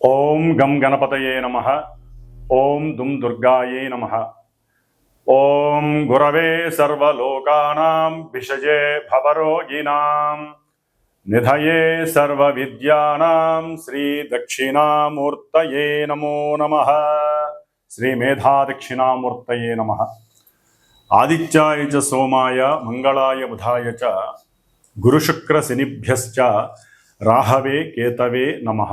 ఓం గం గణపతయే నమ ఓం దుం దుర్గాయే నమ ఓం గురవే సర్వలోకానాం విషజే భవరోగిణాం నిధయే సర్వవిద్యానాం శ్రీ దక్షిణామూర్తయే నమో నమ శ్రీ మేధాదక్షిణామూర్తయే నమ ఆదిత్యాయ చ సోమాయ మంగళాయ బుధాయ చ గురుశుక్రశనిభ్యశ్చ రాహవే కేతవే నమః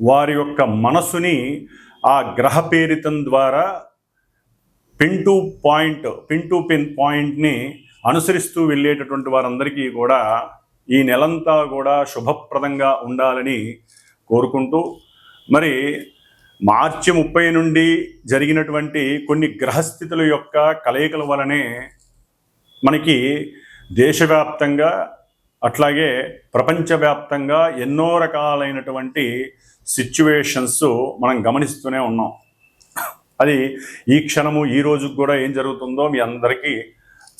వారి యొక్క మనసుని ఆ గ్రహ పేరితం ద్వారా pin to point pin to pin పాయింట్ని అనుసరిస్తూ వెళ్ళేటటువంటి వారందరికీ కూడా ఈ నెలంతా కూడా శుభప్రదంగా ఉండాలని కోరుకుంటూ మరి మార్చి ముప్పై నుండి జరిగినటువంటి కొన్ని గ్రహస్థితుల యొక్క కలయికల వలనే మనకి దేశవ్యాప్తంగా అట్లాగే ప్రపంచవ్యాప్తంగా ఎన్నో రకాలైనటువంటి సిచ్యువేషన్స్ మనం గమనిస్తూనే ఉన్నాం. అది ఈ క్షణము ఈ రోజుకు కూడా ఏం జరుగుతుందో మీ అందరికీ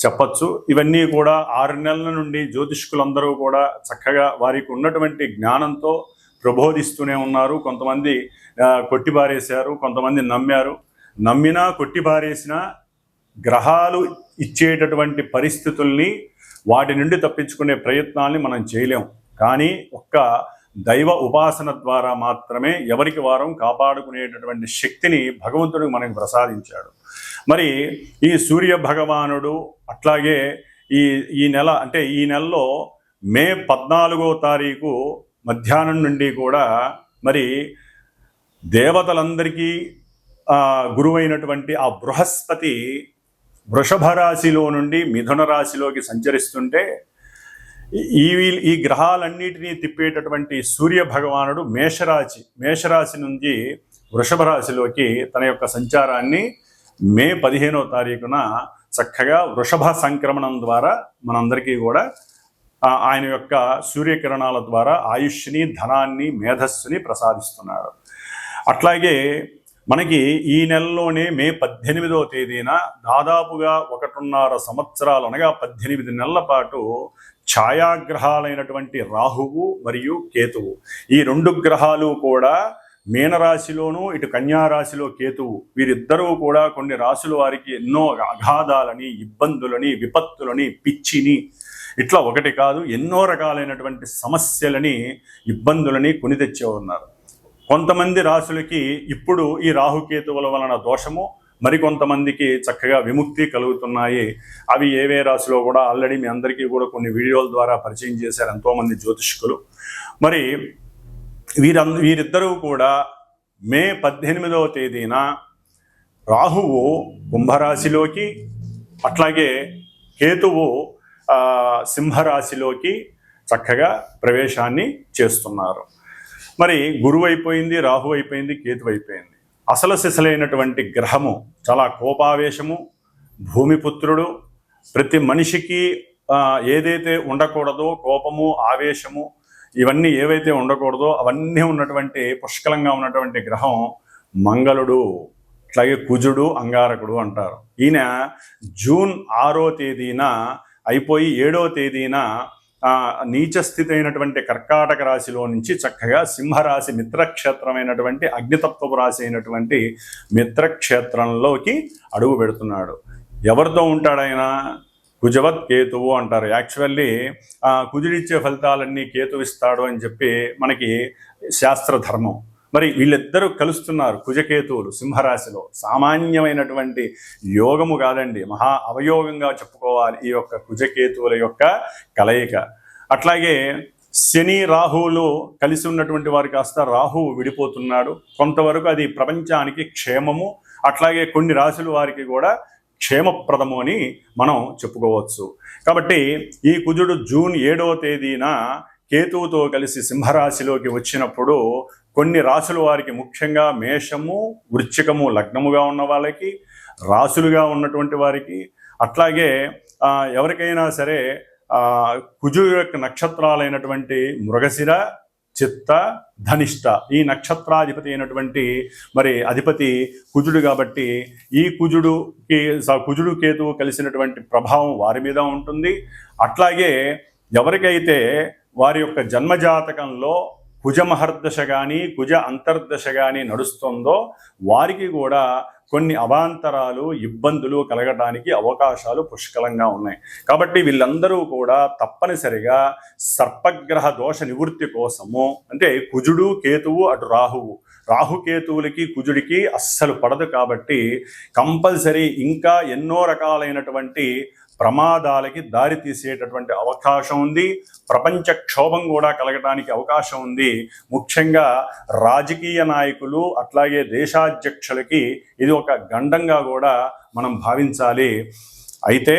చెప్పచ్చు. ఇవన్నీ కూడా ఆరు నెలల నుండి జ్యోతిష్కులందరూ కూడా చక్కగా వారికి ఉన్నటువంటి జ్ఞానంతో ప్రబోధిస్తూనే ఉన్నారు. కొంతమంది కొట్టిబారేశారు కొంతమంది నమ్మారు. నమ్మినా కొట్టిబారేసిన గ్రహాలు ఇచ్చేటటువంటి పరిస్థితుల్ని వాటి నుండి తప్పించుకునే ప్రయత్నాల్ని మనం చేయలేం. కానీ ఒక్క దైవ ఉపాసన ద్వారా మాత్రమే ఎవరికి వారం కాపాడుకునేటటువంటి శక్తిని భగవంతుడు మనకు ప్రసాదించాడు. మరి ఈ సూర్య భగవానుడు అట్లాగే ఈ ఈ నెల అంటే ఈ నెలలో మే పద్నాలుగో తారీఖు మధ్యాహ్నం నుండి కూడా మరి దేవతలందరికీ గురువైనటువంటి ఆ బృహస్పతి వృషభ రాశిలో నుండి మిథున రాశిలోకి సంచరిస్తుంటే ఈ ఈ- ఈ గ్రహాలన్నిటినీ తిప్పేటటువంటి సూర్య భగవానుడు మేషరాశి మేషరాశి నుంచి వృషభ రాశిలోకి తన యొక్క సంచారాన్ని మే పదిహేనో తారీఖున చక్కగా వృషభ సంక్రమణం ద్వారా మనందరికీ కూడా ఆయన యొక్క సూర్యకిరణాల ద్వారా ఆయుష్ని ధనాన్ని మేధస్సుని ప్రసాదిస్తున్నాడు అట్లాగే మనకి ఈ నెలలోనే మే పద్దెనిమిదో తేదీన దాదాపుగా ఒకటిన్నర సంవత్సరాలు అనగా పద్దెనిమిది నెలల పాటు ఛాయాగ్రహాలైనటువంటి రాహువు మరియు కేతువు. ఈ రెండు గ్రహాలు కూడా మీనరాశిలోను ఇటు కన్యారాశిలో కేతువు. వీరిద్దరూ కూడా కొన్ని రాశుల వారికి ఎన్నో అగాధాలని ఇబ్బందులని విపత్తులని పిచ్చిని ఇట్లా ఒకటి కాదు ఎన్నో రకాలైనటువంటి సమస్యలని ఇబ్బందులని కొని తెచ్చే ఉన్నారు. కొంతమంది రాశులకి ఇప్పుడు ఈ రాహుకేతువుల వలన దోషము మరికొంతమందికి చక్కగా విముక్తి కలుగుతున్నాయి. అవి ఏవే రాశిలో కూడా ఆల్రెడీ మీ అందరికీ కూడా కొన్ని వీడియోల ద్వారా పరిచయం చేశారు ఎంతోమంది జ్యోతిష్కులు. మరి వీరంద వీరిద్దరూ కూడా మే పద్దెనిమిదవ తేదీన రాహువు కుంభరాశిలోకి అట్లాగే కేతువు సింహరాశిలోకి చక్కగా ప్రవేశాన్ని చేస్తున్నారు. మరి గురువు అయిపోయింది రాహు అయిపోయింది కేతు అయిపోయింది. అసలు సిసలైనటువంటి గ్రహము చాలా కోపావేశము భూమిపుత్రుడు ప్రతి మనిషికి ఏదైతే ఉండకూడదో కోపము ఆవేశము ఇవన్నీ ఏవైతే ఉండకూడదో అవన్నీ ఉన్నటువంటి పుష్కలంగా ఉన్నటువంటి గ్రహం మంగళుడు అట్లాగే కుజుడు అంగారకుడు అంటారు. ఈయన జూన్ ఆరో తేదీన అయిపోయి ఏడో తేదీన నీచ స్థితి అయినటువంటి కర్కాటక రాశిలో నుంచి చక్కగా సింహరాశి మిత్రక్షేత్రమైనటువంటి అగ్నితత్వపు రాశి అయినటువంటి మిత్రక్షేత్రంలోకి అడుగు పెడుతున్నాడు. ఎవరితో ఉంటాడైనా? కుజవత్ కేతువు అంటారు. యాక్చువల్లీ కుజుడిచ్చే ఫలితాలన్నీ కేతువిస్తాడు అని చెప్పి మనకి శాస్త్ర ధర్మం మరి వీళ్ళిద్దరూ కలుస్తున్నారు కుజకేతువులు సింహరాశిలో. సామాన్యమైనటువంటి యోగము కాదండి. మహా అవయోగంగా చెప్పుకోవాలి ఈ యొక్క కుజకేతువుల యొక్క కలయిక. అట్లాగే శని రాహువులు కలిసి ఉన్నటువంటి వారు కాస్త రాహువు విడిపోతున్నాడు. కొంతవరకు అది ప్రపంచానికి క్షేమము. అట్లాగే కొన్ని రాశుల వారికి కూడా క్షేమప్రదము అని మనం చెప్పుకోవచ్చు. కాబట్టి ఈ కుజుడు జూన్ ఏడవ తేదీన కేతువుతో కలిసి సింహరాశిలోకి వచ్చినప్పుడు కొన్ని రాసుల వారికి ముఖ్యంగా మేషము వృశ్చికము లగ్నముగా ఉన్న వాళ్ళకి రాశులుగా ఉన్నటువంటి వారికి అట్లాగే ఎవరికైనా సరే కుజు యొక్క నక్షత్రాలైనటువంటి మృగశిర చిత్త ధనిష్ట ఈ నక్షత్రాధిపతి అయినటువంటి మరి అధిపతి కుజుడు కాబట్టి ఈ కుజుడుకి స- కుజుడు కేతువు కలిసినటువంటి ప్రభావం వారి మీద ఉంటుంది. అట్లాగే ఎవరికైతే వారి యొక్క జన్మజాతకంలో కుజ మహర్దశ కానీ కుజ అంతర్దశ కానీ నడుస్తుందో వారికి కూడా కొన్ని అవాంతరాలు ఇబ్బందులు కలగడానికి అవకాశాలు పుష్కలంగా ఉన్నాయి. కాబట్టి వీళ్ళందరూ కూడా తప్పనిసరిగా సర్పగ్రహ దోష నివృత్తి కోసము అంటే కుజుడు కేతువు అటు రాహువు. రాహుకేతువులకి కుజుడికి అస్సలు పడదు కాబట్టి కంపల్సరీ ఇంకా ఎన్నో రకాలైనటువంటి ప్రమాదాలకి దారి తీసేటటువంటి అవకాశం ఉంది. ప్రపంచ క్షోభం కూడా కలగడానికి అవకాశం ఉంది. ముఖ్యంగా రాజకీయ నాయకులు అట్లాగే దేశాధ్యక్షులకి ఇది ఒక గండంగా కూడా మనం భావించాలి. అయితే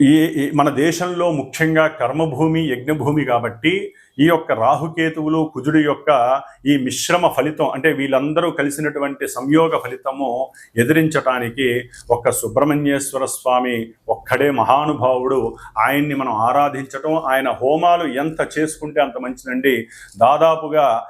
ఈ ఈ మన దేశంలో ముఖ్యంగా కర్మభూమి యజ్ఞభూమి కాబట్టి ఈ యొక్క రాహుకేతువులు కుజుడి యొక్క ఈ మిశ్రమ ఫలితం అంటే వీళ్ళందరూ కలిసినటువంటి సంయోగ ఫలితము ఎదిరించటానికి ఒక్క సుబ్రహ్మణ్యేశ్వర స్వామి ఒక్కడే మహానుభావుడు. ఆయన్ని మనం ఆరాధించటం ఆయన హోమాలు ఎంత చేసుకుంటే అంత మంచిదండి. దాదాపుగా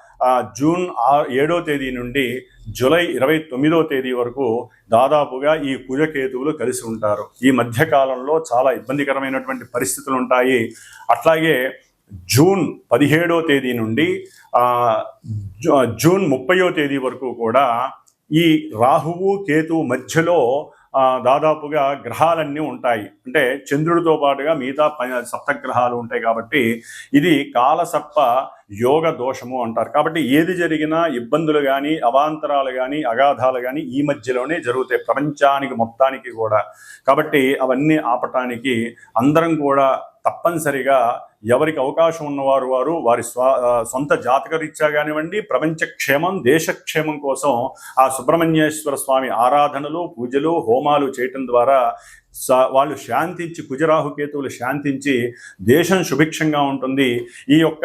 జూన్ ఆ- ఏడో తేదీ నుండి జూలై ఇరవై తొమ్మిదో తేదీ వరకు దాదాపుగా ఈ కుజకేతువులు కలిసి ఉంటారు. ఈ మధ్యకాలంలో చాలా ఇబ్బందికరమైనటువంటి పరిస్థితులు ఉంటాయి. అట్లాగే జూన్ పదిహేడో తేదీ నుండి జూ- జూన్ ముప్పయో తేదీ వరకు కూడా ఈ రాహువు కేతు మధ్యలో దాదాపుగా గ్రహాలన్నీ ఉంటాయి. అంటే చంద్రుడితో పాటుగా మిగతా ప- సప్తగ్రహాలు ఉంటాయి కాబట్టి ఇది కాలసర్ప యోగ దోషము అంటారు. కాబట్టి ఏది జరిగినా ఇబ్బందులు కానీ అవాంతరాలు కానీ అగాధాలు కానీ ఈ మధ్యలోనే జరుగుతాయి. ప్రపంచానికి మొత్తానికి కూడా. కాబట్టి అవన్నీ ఆపటానికి అందరం కూడా తప్పనిసరిగా ఎవరికి అవకాశం ఉన్నవారు వారు వారి స్వ సొంత జాతకరీత్యా కానివ్వండి ప్రపంచ క్షేమం దేశక్షేమం కోసం ఆ సుబ్రహ్మణ్యేశ్వర స్వామి ఆరాధనలు పూజలు హోమాలు చేయటం ద్వారా స- వాళ్ళు శాంతించి కుజరాహుకేతువులు శాంతించి దేశం సుభిక్షంగా ఉంటుంది. ఈ యొక్క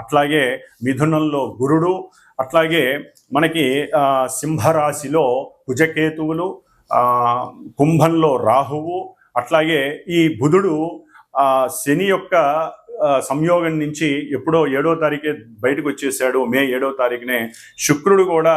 అట్లాగే మిథునంలో గురుడు అట్లాగే మనకి సింహరాశిలో కుజకేతువులు కుంభంలో రాహువు అట్లాగే ఈ బుధుడు శని యొక్క సంయోగం నుంచి ఎప్పుడో ఏడో తారీఖే బయటకు వచ్చేసాడు మే ఏడో తారీఖునే. శుక్రుడు కూడా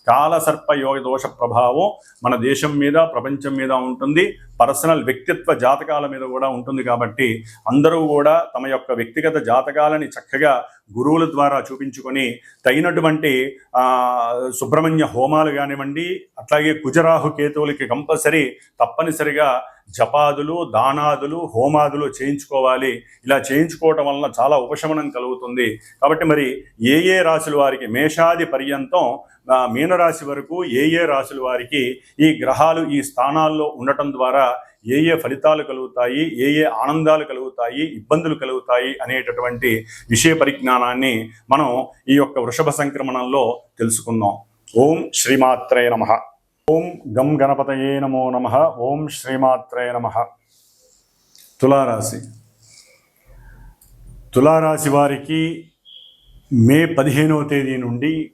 కాలసర్ప యోగ దోష ప్రభావం మన దేశం మీద ప్రపంచం మీద ఉంటుంది. పర్సనల్ వ్యక్తిత్వ జాతకాల మీద కూడా ఉంటుంది కాబట్టి అందరూ కూడా తమ యొక్క వ్యక్తిగత జాతకాలని చక్కగా గురువుల ద్వారా చూపించుకొని తగినటువంటి సుబ్రహ్మణ్య హోమాలు కానివ్వండి అట్లాగే కుజరాహు కేతువులకి కంపల్సరీ తప్పనిసరిగా జపాదులు దానాదులు హోమాదులు చేయించుకోవాలి. ఇలా చేయించుకోవటం వలన చాలా ఉపశమనం కలుగుతుంది. కాబట్టి మరి ఏ ఏ రాశుల వారికి మేషాది పర్యంతం మీనరాశి వరకు ఏ ఏ రాశుల వారికి ఈ గ్రహాలు ఈ స్థానాల్లో ఉండటం ద్వారా ఏ ఏ ఫలితాలు కలుగుతాయి ఏ ఏ ఆనందాలు కలుగుతాయి ఇబ్బందులు కలుగుతాయి అనేటటువంటి విషయ పరిజ్ఞానాన్ని మనం ఈ యొక్క వృషభ సంక్రమణంలో తెలుసుకుందాం. ఓం శ్రీమాత్రే నమః. ఓం గం గణపతయే నమో నమ. ఓం శ్రీమాత్రే నమ. తులారాశి. తులారాశి వారికి మే పదిహేనవ తేదీ నుండి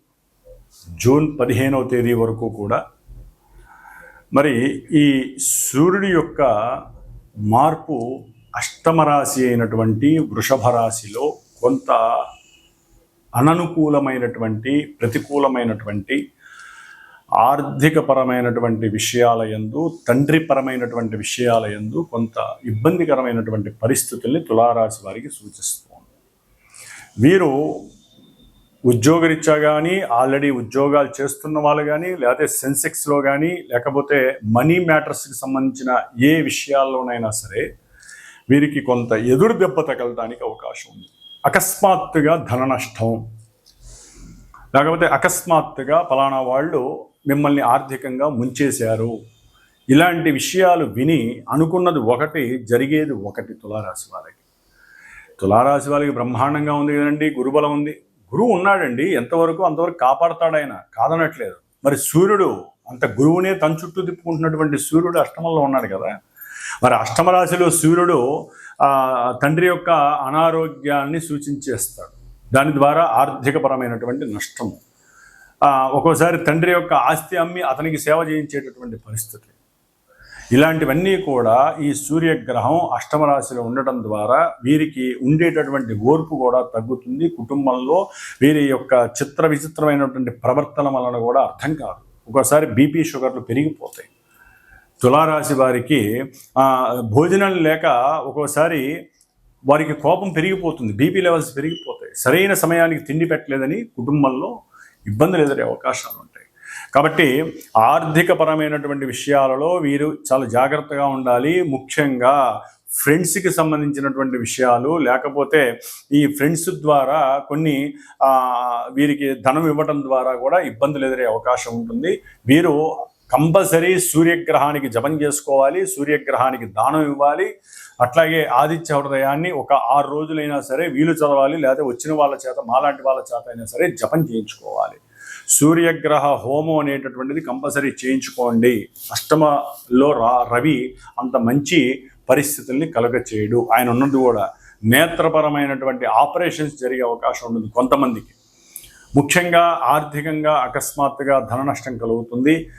జూన్ పదిహేనవ తేదీ వరకు కూడా. మరి ఈ సూర్యుడి యొక్క మార్పు అష్టమరాశి అయినటువంటి వృషభ రాశిలో కొంత అననుకూలమైనటువంటి ప్రతికూలమైనటువంటి ఆర్థికపరమైనటువంటి విషయాల యందు తండ్రిపరమైనటువంటి విషయాల యందు కొంత ఇబ్బందికరమైనటువంటి పరిస్థితుల్ని తులారాశి వారికి సూచిస్తుంది. వీరు ఉద్యోగరీత్యా కానీ ఆల్రెడీ ఉద్యోగాలు చేస్తున్న వాళ్ళు కానీ లేకపోతే సెన్సెక్స్లో కానీ లేకపోతే మనీ మ్యాటర్స్కి సంబంధించిన ఏ విషయాల్లోనైనా సరే వీరికి కొంత ఎదురు దెబ్బ తగలడానికి అవకాశం ఉంది. అకస్మాత్తుగా ధన నష్టం. లేకపోతే అకస్మాత్తుగా ఫలానా వాళ్ళు మిమ్మల్ని ఆర్థికంగా ముంచేశారు. ఇలాంటి విషయాలు విని అనుకున్నది ఒకటి జరిగేది ఒకటి తులారాశి వాళ్ళకి. తులారాశి వాళ్ళకి బ్రహ్మాండంగా ఉంది కదండి గురుబలం ఉంది. గురువు ఉన్నాడండి ఎంతవరకు అంతవరకు కాపాడతాడు ఆయన కాదనట్లేదు. మరి సూర్యుడు అంత గురువునే తన చుట్టూ తిప్పుకుంటున్నటువంటి సూర్యుడు అష్టమంలో ఉన్నాడు కదా. మరి అష్టమరాశిలో సూర్యుడు తండ్రి యొక్క అనారోగ్యాన్ని సూచించేస్తాడు. దాని ద్వారా ఆర్థికపరమైనటువంటి నష్టము. ఒక్కోసారి తండ్రి యొక్క ఆస్తి అమ్మి అతనికి సేవ చేయించేటటువంటి పరిస్థితి. ఇలాంటివన్నీ కూడా ఈ సూర్యగ్రహం అష్టమ రాశిలో ఉండటం ద్వారా వీరికి ఉండేటటువంటి ఓర్పు కూడా తగ్గుతుంది. కుటుంబంలో వీరి యొక్క చిత్ర విచిత్రమైనటువంటి ప్రవర్తన వలన కూడా అర్థం కాదు. ఒక్కోసారి బీపీ షుగర్లు పెరిగిపోతాయి. తులారాశి వారికి భోజనం లేక ఒక్కోసారి వారికి కోపం పెరిగిపోతుంది. బీపీ లెవెల్స్ పెరిగిపోతాయి. సరైన సమయానికి తిండి పెట్టలేదని కుటుంబంలో ఇబ్బందులు ఎదురే అవకాశాలు ఉంటాయి. కాబట్టి ఆర్థికపరమైనటువంటి విషయాలలో వీరు చాలా జాగ్రత్తగా ఉండాలి. ముఖ్యంగా ఫ్రెండ్స్కి సంబంధించినటువంటి విషయాలు లేకపోతే ఈ ఫ్రెండ్స్ ద్వారా కొన్ని వీరికి ధనం ఇవ్వడం ద్వారా కూడా ఇబ్బందులు ఎదురే అవకాశం ఉంటుంది. వీరు కంపల్సరీ సూర్యగ్రహానికి జపం చేసుకోవాలి సూర్యగ్రహానికి దానం ఇవ్వాలి. అట్లాగే ఆదిత్య హృదయాన్ని ఒక ఆరు రోజులైనా సరే వీలు చదవాలి లేదా వచ్చిన వాళ్ళ చేత మాలాంటి వాళ్ళ చేత అయినా సరే జపం చేయించుకోవాలి. సూర్యగ్రహ హోమం అనేటటువంటిది కంపల్సరీ చేయించుకోండి. అష్టమలో రా రవి అంత మంచి పరిస్థితుల్ని కలగచేయడు. ఆయన ఉన్నది కూడా నేత్రపరమైనటువంటి ఆపరేషన్స్ జరిగే అవకాశం ఉంటుంది కొంతమందికి. ముఖ్యంగా ఆర్థికంగా అకస్మాత్తుగా ధన నష్టం కలుగుతుంది.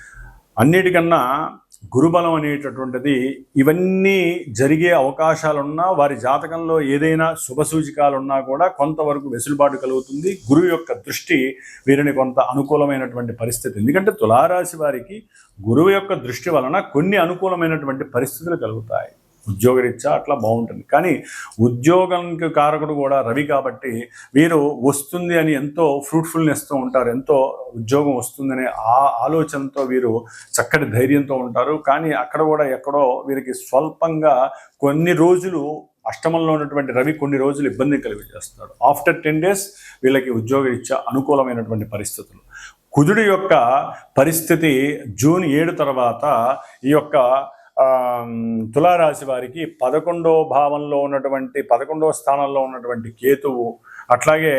అన్నిటికన్నా గురుబలం అనేటటువంటిది ఇవన్నీ జరిగే అవకాశాలున్నా వారి జాతకంలో ఏదైనా శుభ సూచికాలున్నా కూడా కొంతవరకు వెసులుబాటు కలుగుతుంది. గురువు యొక్క దృష్టి వీరిని కొంత అనుకూలమైనటువంటి పరిస్థితి. ఎందుకంటే తులారాశి వారికి గురువు యొక్క దృష్టి వలన కొన్ని అనుకూలమైనటువంటి పరిస్థితులు కలుగుతాయి. ఉద్యోగరీత్యా అట్లా బాగుంటుంది. కానీ ఉద్యోగానికి కారకుడు కూడా రవి కాబట్టి వీరు వస్తుంది అని ఎంతో ఫ్రూట్ఫుల్నెస్తో ఉంటారు ఎంతో ఉద్యోగం వస్తుందనే ఆ ఆలోచనతో వీరు చక్కటి ధైర్యంతో ఉంటారు. కానీ అక్కడ కూడా ఎక్కడో వీరికి స్వల్పంగా కొన్ని రోజులు అష్టమంలో ఉన్నటువంటి రవి కొన్ని రోజులు ఇబ్బంది కలిగజేస్తాడు. ఆఫ్టర్ టెన్ డేస్ వీళ్ళకి ఉద్యోగరీత్యా అనుకూలమైనటువంటి పరిస్థితులు. కుజుడి యొక్క పరిస్థితి జూన్ ఏడు తర్వాత ఈ యొక్క తులారాశి వారికి పదకొండో భావంలో ఉన్నటువంటి పదకొండవ స్థానంలో ఉన్నటువంటి కేతువు అట్లాగే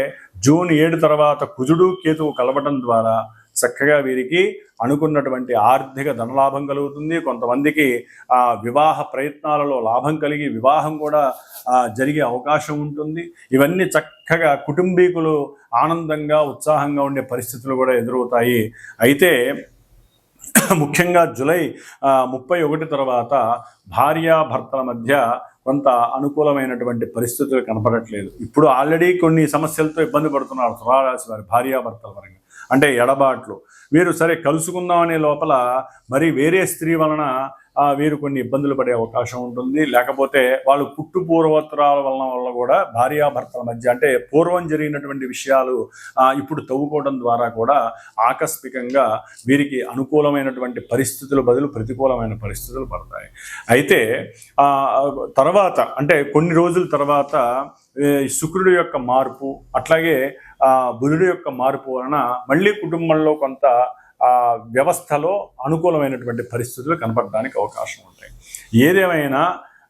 జూన్ ఏడు తర్వాత కుజుడు కేతువు కలవటం ద్వారా చక్కగా వీరికి అనుకున్నటువంటి ఆర్థిక ధనలాభం కలుగుతుంది. కొంతమందికి ఆ వివాహ ప్రయత్నాలలో లాభం కలిగి వివాహం కూడా జరిగే అవకాశం ఉంటుంది. ఇవన్నీ చక్కగా కుటుంబీకులు ఆనందంగా ఉత్సాహంగా ఉండే పరిస్థితులు కూడా ఎదురవుతాయి. అయితే ముఖ్యంగా జూలై ముప్పై ఒకటి తర్వాత భార్యాభర్తల మధ్య కొంత అనుకూలమైనటువంటి పరిస్థితులు కనపడట్లేదు. ఇప్పుడు ఆల్రెడీ కొన్ని సమస్యలతో ఇబ్బంది పడుతున్నారు తులారాశి వారి భార్యాభర్తల పరంగా. అంటే ఎడబాట్లు. వీరు సరే కలుసుకుందామనే లోపల మరి వేరే స్త్రీ వలన వీరు కొన్ని ఇబ్బందులు పడే అవకాశం ఉంటుంది. లేకపోతే వాళ్ళు పుట్టు పూర్వోత్తరాల వలన వల్ల కూడా భార్యాభర్తల మధ్య అంటే పూర్వం జరిగినటువంటి విషయాలు ఇప్పుడు తవ్వుకోవడం ద్వారా కూడా ఆకస్మికంగా వీరికి అనుకూలమైనటువంటి పరిస్థితుల బదులు ప్రతికూలమైన పరిస్థితులు పడతాయి. అయితే తర్వాత అంటే కొన్ని రోజుల తర్వాత శుక్రుడి యొక్క మార్పు అట్లాగే బుధుడి యొక్క మార్పు వలన మళ్ళీ కుటుంబంలో కొంత వ్యవస్థలో అనుకూలమైనటువంటి పరిస్థితులు కనపడడానికి అవకాశం ఉంటాయి. ఏదేమైనా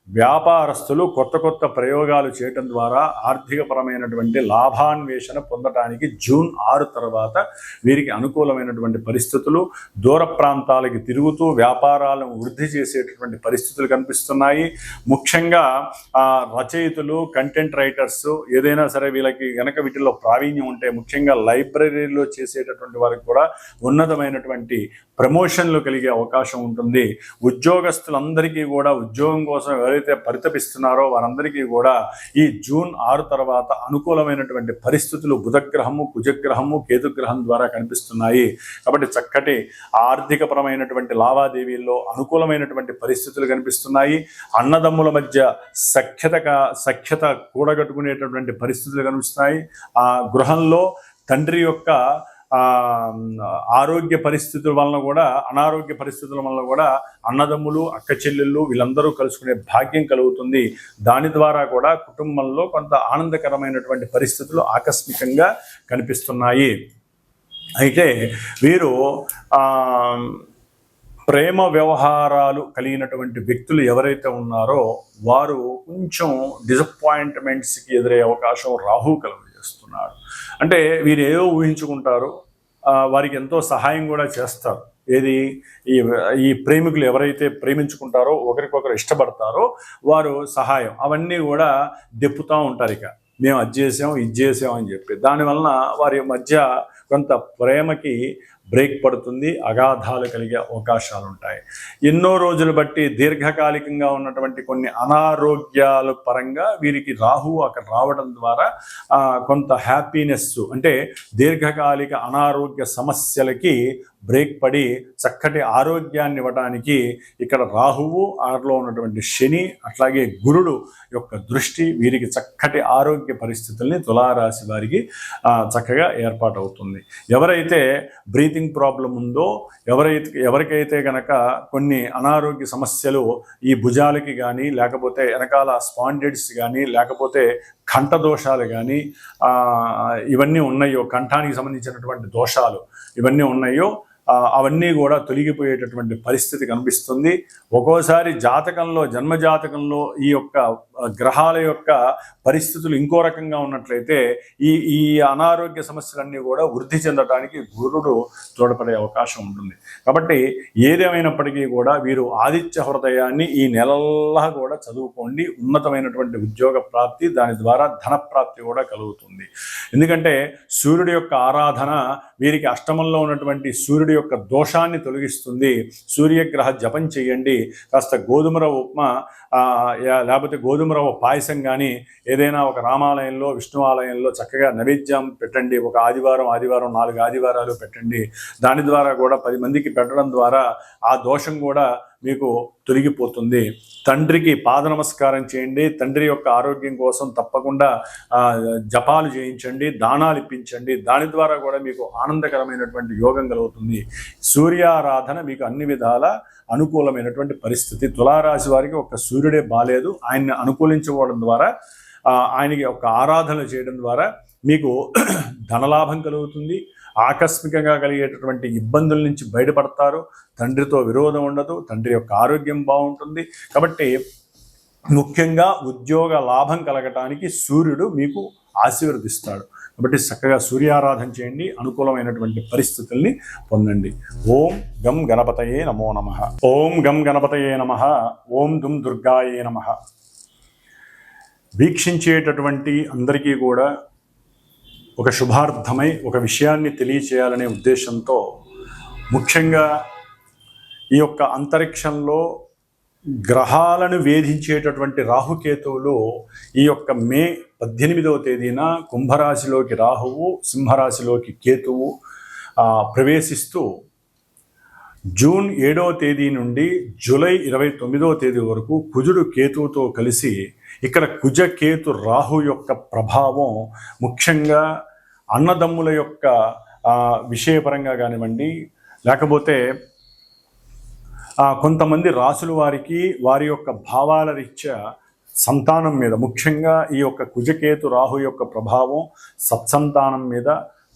వ్యాపారస్తులు కొత్త కొత్త ప్రయోగాలు చేయటం ద్వారా ఆర్థికపరమైనటువంటి లాభాన్వేషణ పొందటానికి జూన్ ఆరు తర్వాత వీరికి అనుకూలమైనటువంటి పరిస్థితులు దూర ప్రాంతాలకి తిరుగుతూ వ్యాపారాలను వృద్ధి చేసేటటువంటి పరిస్థితులు కనిపిస్తున్నాయి. ముఖ్యంగా రచయితలు కంటెంట్ రైటర్స్ ఏదైనా సరే వీళ్ళకి గనక వీటిలో ప్రావీణ్యం ఉంటే ముఖ్యంగా లైబ్రరీలో చేసేటటువంటి వారికి కూడా ఉన్నతమైనటువంటి ప్రమోషన్లు కలిగే అవకాశం ఉంటుంది. ఉద్యోగస్తులందరికీ కూడా ఉద్యోగం కోసం ఎవరైతే పరితపిస్తున్నారో వారందరికీ కూడా ఈ జూన్ ఆరు తర్వాత అనుకూలమైనటువంటి పరిస్థితులు బుధగ్రహము కుజగ్రహము కేతుగ్రహం ద్వారా కనిపిస్తున్నాయి. కాబట్టి చక్కటి ఆర్థికపరమైనటువంటి లావాదేవీల్లో అనుకూలమైనటువంటి పరిస్థితులు కనిపిస్తున్నాయి. అన్నదమ్ముల మధ్య సఖ్యత సఖ్యత కూడగట్టుకునేటటువంటి పరిస్థితులు కనిపిస్తున్నాయి. ఆ గృహంలో తండ్రి యొక్క ఆరోగ్య పరిస్థితుల వలన కూడా అనారోగ్య పరిస్థితుల వలన కూడా అన్నదమ్ములు అక్క చెల్లెళ్ళు వీళ్ళందరూ కలుసుకునే భాగ్యం కలుగుతుంది. దాని ద్వారా కూడా కుటుంబంలో కొంత ఆనందకరమైనటువంటి పరిస్థితులు ఆకస్మికంగా కనిపిస్తున్నాయి. అయితే వీరు ప్రేమ వ్యవహారాలు కలిగినటువంటి వ్యక్తులు ఎవరైతే ఉన్నారో వారు కొంచెం డిసప్పాయింట్మెంట్స్కి ఎదురయ్యే అవకాశం రాహు కలుగజేస్తున్నాడు అంటే వీరు ఏదో ఊహించుకుంటారు వారికి ఎంతో సహాయం కూడా చేస్తారు. ఏది? ఈ ఈ ప్రేమికులు ఎవరైతే ప్రేమించుకుంటారో ఒకరికొకరు ఇష్టపడతారో వారు సహాయం. అవన్నీ కూడా దెప్పుతూ ఉంటారు ఇక. మేము అది చేసాం ఇది చేసాం అని చెప్పి. దానివలన వారి మధ్య కొంత ప్రేమకి బ్రేక్ పడుతుంది అగాధాలు కలిగే అవకాశాలు ఉంటాయి ఎన్నో రోజులు బట్టి దీర్ఘకాలికంగా ఉన్నటువంటి కొన్ని అనారోగ్యాల పరంగా వీరికి రాహు అక్కడ రావడం ద్వారా కొంత హ్యాపీనెస్ అంటే దీర్ఘకాలిక అనారోగ్య సమస్యలకి బ్రేక్ పడి చక్కటి ఆరోగ్యాన్ని ఇవ్వడానికి ఇక్కడ రాహువు ఆటలో ఉన్నటువంటి శని అట్లాగే గురుడు యొక్క దృష్టి వీరికి చక్కటి ఆరోగ్య పరిస్థితుల్ని తులారాశి వారికి చక్కగా ఏర్పాటు అవుతుంది ఎవరైతే బ్రీతింగ్ ప్రాబ్లం ఉందో ఎవరైతే ఎవరికైతే కనుక కొన్ని అనారోగ్య సమస్యలు ఈ భుజాలకి కానీ లేకపోతే వెనకాల స్పాండెడ్స్ కానీ లేకపోతే కంఠ దోషాలు కానీ ఇవన్నీ ఉన్నాయో కంఠానికి సంబంధించినటువంటి దోషాలు ఇవన్నీ ఉన్నాయో అవన్నీ కూడా తొలగిపోయేటటువంటి పరిస్థితి కనిపిస్తుంది. ఒక్కోసారి జాతకంలో జన్మ జాతకంలో ఈ యొక్క గ్రహాల యొక్క పరిస్థితులు ఇంకో రకంగా ఉన్నట్లయితే ఈ ఈ అనారోగ్య సమస్యలన్నీ కూడా వృద్ధి చెందడానికి గురుడు తోడ్పడే అవకాశం ఉంటుంది. కాబట్టి ఏదేమైనప్పటికీ కూడా వీరు ఆదిత్య హృదయాన్ని ఈ నెలల్లా కూడా చదువుకోండి. ఉన్నతమైనటువంటి ఉద్యోగ ప్రాప్తి దాని ద్వారా ధన ప్రాప్తి కూడా కలుగుతుంది. ఎందుకంటే సూర్యుడి యొక్క ఆరాధన వీరికి అష్టమంలో ఉన్నటువంటి సూర్యుడి యొక్క దోషాన్ని తొలగిస్తుంది. సూర్యగ్రహ జపం చేయండి. కాస్త గోధుమ రవ్వ ఉప్మా లేకపోతే గోధుమ రవ్వ పాయసం కానీ ఏదైనా ఒక రామాలయంలో విష్ణు ఆలయంలో చక్కగా నైవేద్యం పెట్టండి. ఒక ఆదివారం ఆదివారం నాలుగు ఆదివారాలు పెట్టండి. దాని ద్వారా కూడా పది మందికి పెట్టడం ద్వారా ఆ దోషం కూడా మీకు తొలగిపోతుంది. తండ్రికి పాద నమస్కారం చేయండి. తండ్రి యొక్క ఆరోగ్యం కోసం తప్పకుండా జపాలు చేయించండి దానాలు ఇప్పించండి. దాని ద్వారా కూడా మీకు ఆనందకరమైనటువంటి యోగం కలుగుతుంది. సూర్యారాధన మీకు అన్ని విధాల అనుకూలమైనటువంటి పరిస్థితి. తులారాశి వారికి ఒక సూర్యుడే బాలేదు. ఆయన్ని అనుకూలించుకోవడం ద్వారా ఆయనకి ఒక ఆరాధన చేయడం ద్వారా మీకు ధనలాభం కలుగుతుంది. ఆకస్మికంగా కలిగేటటువంటి ఇబ్బందుల నుంచి బయటపడతారు. తండ్రితో విరోధం ఉండదు. తండ్రి యొక్క ఆరోగ్యం బాగుంటుంది. కాబట్టి ముఖ్యంగా ఉద్యోగ లాభం కలగటానికి సూర్యుడు మీకు ఆశీర్వదిస్తాడు. కాబట్టి చక్కగా సూర్యారాధన చేయండి. అనుకూలమైనటువంటి పరిస్థితుల్ని పొందండి. ఓం గం గణపతయే నమో నమ. ఓం గం గణపతయే నమ. ఓం దుమ్ దుర్గాయే నమ. వీక్షించేటటువంటి అందరికీ కూడా ఒక శుభార్థమై ఒక విషయాన్ని తెలియచేయాలనే ఉద్దేశంతో ముఖ్యంగా ఈ యొక్క అంతరిక్షంలో గ్రహాలను వేధించేటటువంటి రాహుకేతువులు ఈ యొక్క మే పద్దెనిమిదవ తేదీన కుంభరాశిలోకి రాహువు సింహరాశిలోకి కేతువు ప్రవేశిస్తూ జూన్ ఏడవ తేదీ నుండి జూలై ఇరవై తొమ్మిదవ తేదీ వరకు కుజుడు కేతువుతో కలిసి ఇక్కడ కుజ కేతు రాహు యొక్క ప్రభావం ముఖ్యంగా అన్నదమ్ముల యొక్క విషయపరంగా కానివ్వండి లేకపోతే కొంతమంది రాసుల వారికి వారి యొక్క భావాల రీత్యా సంతానం మీద ముఖ్యంగా ఈ యొక్క కుజకేతు రాహు యొక్క ప్రభావం సత్సంతానం మీద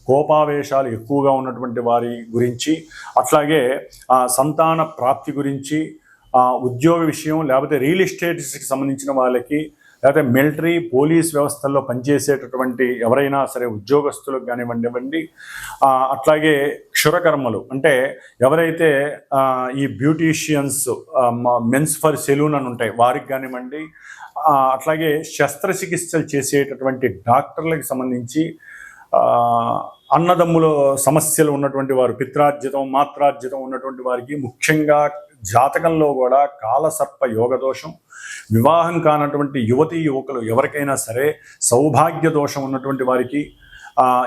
కోపావేశాలు ఎక్కువగా ఉన్నటువంటి వారి గురించి అట్లాగే ఆ సంతాన ప్రాప్తి గురించి ఉద్యోగ విషయం లేకపోతే రియల్ ఎస్టేట్స్కి సంబంధించిన వాళ్ళకి లేకపోతే మిలిటరీ పోలీస్ వ్యవస్థల్లో పనిచేసేటటువంటి ఎవరైనా సరే ఉద్యోగస్తులకు కానివ్వండి ఇవ్వండి. అట్లాగే క్షురకర్మలు. అంటే ఎవరైతే ఈ బ్యూటీషియన్స్ మెన్స్ ఫర్ సెలూన్ అని ఉంటాయి వారికి కానివ్వండి అట్లాగే శస్త్రచికిత్సలు చేసేటటువంటి డాక్టర్లకు సంబంధించి అన్నదమ్ములు అన్నదమ్ముల సమస్యలు ఉన్నటువంటి వారు పిత్రార్జితం మాత్రార్జితం ఉన్నటువంటి వారికి ముఖ్యంగా జాతకంలో కూడా కాలసర్ప యోగ దోషం వివాహం కానటువంటి యువతీ యువకులు ఎవరికైనా సరే సౌభాగ్య దోషం ఉన్నటువంటి వారికి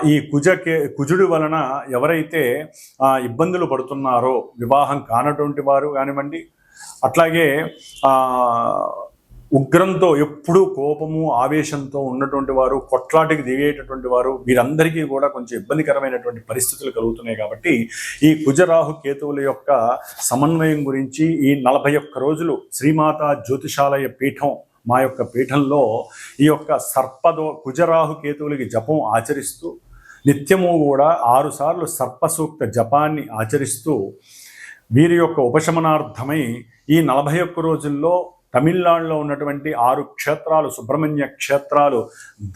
ఈ కుజకే కుజుడి వలన ఎవరైతే ఇబ్బందులు పడుతున్నారో వివాహం కానటువంటి వారు కానివ్వండి అట్లాగే ఉగ్రంతో ఎప్పుడూ కోపము ఆవేశంతో ఉన్నటువంటి వారు కొట్లాటికి దిగేటటువంటి వారు వీరందరికీ కూడా కొంచెం ఇబ్బందికరమైనటువంటి పరిస్థితులు కలుగుతున్నాయి కాబట్టి ఈ కుజరాహు కేతువుల యొక్క సమన్వయం గురించి ఈ నలభై ఒక్క రోజులు శ్రీమాత జ్యోతిషాలయ పీఠం మా యొక్క పీఠంలో ఈ యొక్క సర్పదో కుజరాహు కేతువులకి జపం ఆచరిస్తూ నిత్యము కూడా ఆరుసార్లు సర్పసూక్త జపాన్ని ఆచరిస్తూ వీరి యొక్క ఉపశమనార్థమై ఈ నలభై ఒక్క రోజుల్లో తమిళనాడులో ఉన్నటువంటి ఆరు క్షేత్రాలు సుబ్రహ్మణ్య క్షేత్రాలు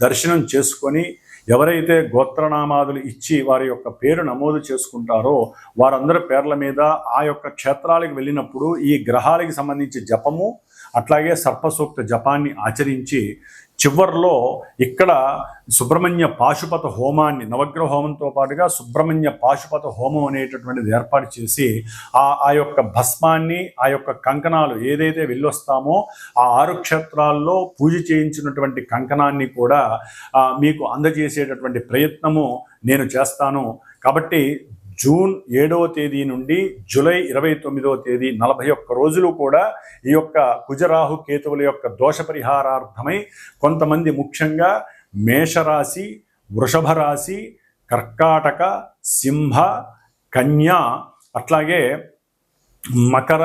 దర్శనం చేసుకొని ఎవరైతే గోత్రనామాదులు ఇచ్చి వారి యొక్క పేరు నమోదు చేసుకుంటారో వారందరి పేర్ల మీద ఆ యొక్క క్షేత్రాలకు వెళ్ళినప్పుడు ఈ గ్రహాలకి సంబంధించి జపము అట్లాగే సర్పసూక్త జపాన్ని ఆచరించి చివర్లో ఇక్కడ సుబ్రహ్మణ్య పాశుపత హోమాన్ని నవగ్రహ హోమంతో పాటుగా సుబ్రహ్మణ్య పాశుపత హోమం అనేటటువంటిది ఏర్పాటు చేసి ఆ ఆ యొక్క భస్మాన్ని ఆ యొక్క కంకణాలు ఏదైతే వెళ్ళొస్తామో ఆ ఆరు క్షేత్రాల్లో పూజ చేయించినటువంటి కంకణాన్ని కూడా మీకు అందజేసేటటువంటి ప్రయత్నము నేను చేస్తాను. కాబట్టి జూన్ ఏడవ తేదీ నుండి జూలై ఇరవై తొమ్మిదవ తేదీ నలభై ఒక్క రోజులు కూడా ఈ యొక్క కుజరాహు కేతువుల యొక్క దోష పరిహారార్థమై కొంతమంది ముఖ్యంగా మేషరాశి వృషభ రాశి కర్కాటక సింహ కన్య అట్లాగే మకర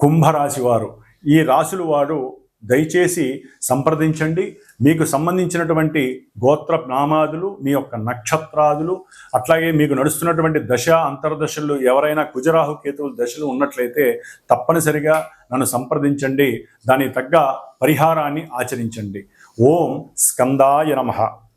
కుంభరాశి వారు. ఈ రాశులు వారు దయచేసి సంప్రదించండి. మీకు సంబంధించినటువంటి గోత్ర నామాదులు మీ యొక్క నక్షత్రాదులు అట్లాగే మీకు నడుస్తున్నటువంటి దశ అంతర్దశలు ఎవరైనా కుజరాహు కేతువుల దశలు ఉన్నట్లయితే తప్పనిసరిగా నన్ను సంప్రదించండి. దానికి తగ్గ పరిహారాన్ని ఆచరించండి. ఓం స్కందాయ నమః.